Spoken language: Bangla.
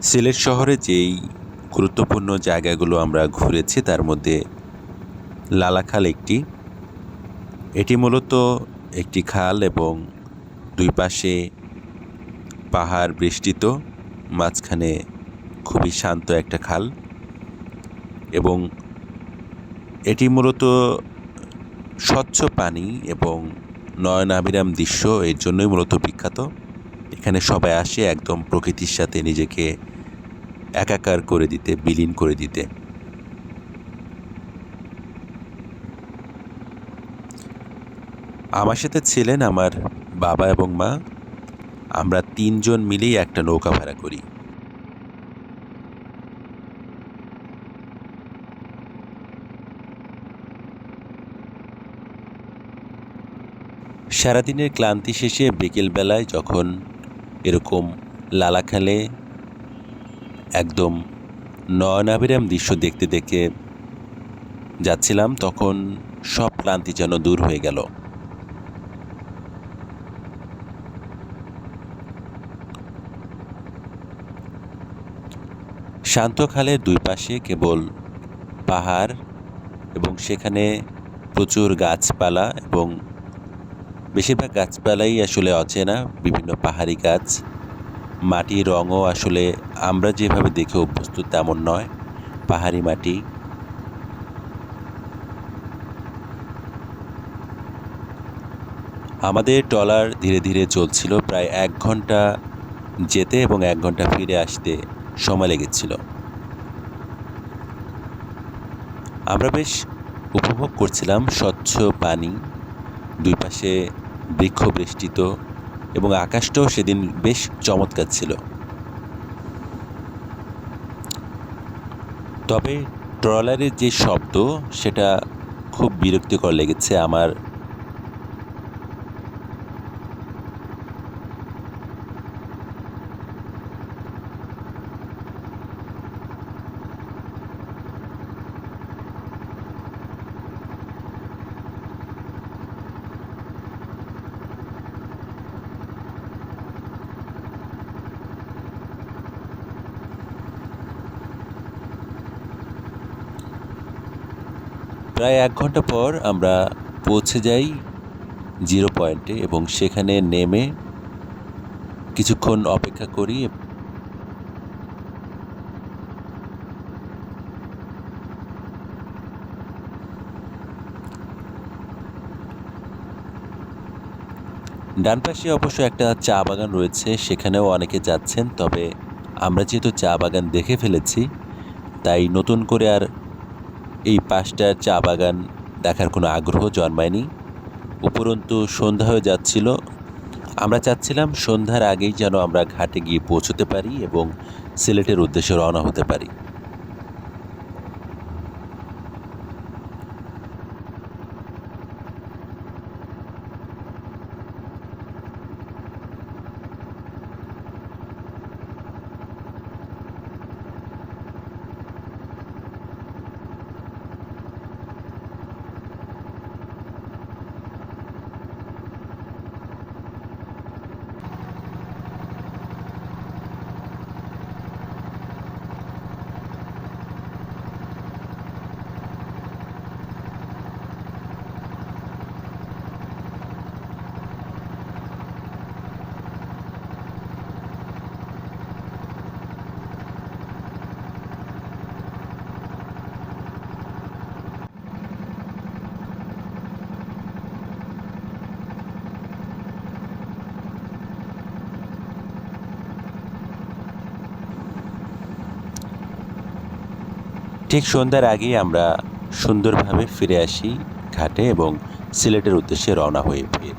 সিলেট শহরে যেই গুরুত্বপূর্ণ জায়গাগুলো আমরা ঘুরেছি, তার মধ্যে লালাখাল একটি। এটি মূলত একটি খাল এবং দুই পাশে পাহাড় বৃষ্টিত, মাঝখানে খুবই শান্ত একটা খাল এবং এটি মূলত স্বচ্ছ পানি এবং নয়নাভিরাম দৃশ্য, এর জন্যই মূলত বিখ্যাত। এখানে সবাই আসে একদম প্রকৃতির সাথে নিজেকে একাকার করে দিতে, বিলীন করে দিতে। আমার সাথে ছিলেন আমার বাবা এবং মা। আমরা তিনজন মিলেই একটা নৌকা ভাড়া করি। সারাদিনের ক্লান্তি শেষে বিকেলবেলায় যখন এরকম লালাখালে একদম নয়নাভিরাম দৃশ্য দেখতে দেখে যাচ্ছিলাম, তখন সব ক্লান্তি যেন দূর হয়ে গেল। শান্ত খালের দুই পাশে কেবল পাহাড় এবং সেখানে প্রচুর গাছপালা এবং বেশিরভাগ গাছপালাই আসলে অচেনা, বিভিন্ন পাহাড়ি গাছ। মাটির রঙও আসলে আমরা যেভাবে দেখে অভ্যস্ত তেমন নয়, পাহাড়ি মাটি। আমাদের ট্রলার ধীরে ধীরে চলছিল প্রায় এক ঘণ্টা যেতে এবং এক ঘণ্টা ফিরে আসতে সময় লেগেছিল। আমরা বেশ উপভোগ করছিলাম স্বচ্ছ পানি, দুই পাশে বৃক্ষ বেষ্টিত এবং আকাশটাও সেদিন বেশ চমৎকার ছিল। তবে ট্রলারের যে শব্দ, সেটা খুব বিরক্তিকর লেগেছে আমার প্রায় এক ঘণ্টা পর আমরা পৌঁছে যাই জিরো পয়েন্টে এবং সেখানে নেমে কিছুক্ষণ অপেক্ষা করি ডান পাশে অবশ্য একটা চা বাগান রয়েছে, সেখানেও অনেকে যাচ্ছেন, তবে আমরা যেহেতু চা বাগান দেখে ফেলেছি, তাই নতুন করে আর এই পাঁচটা চা বাগান দেখার কোনো আগ্রহ জন্মায়নি। উপরন্তু সন্ধ্যা হয়ে যাচ্ছিল। আমরা চাচ্ছিলাম সন্ধ্যার আগেই যেন আমরা ঘাটে গিয়ে পৌঁছতে পারি এবং সিলেটের উদ্দেশ্যে রওনা হতে পারি। ঠিক সন্ধ্যার আগেই আমরা সুন্দরভাবে ফিরে আসি ঘাটে এবং সিলেটের উদ্দেশ্যে রওনা হয়ে ফির।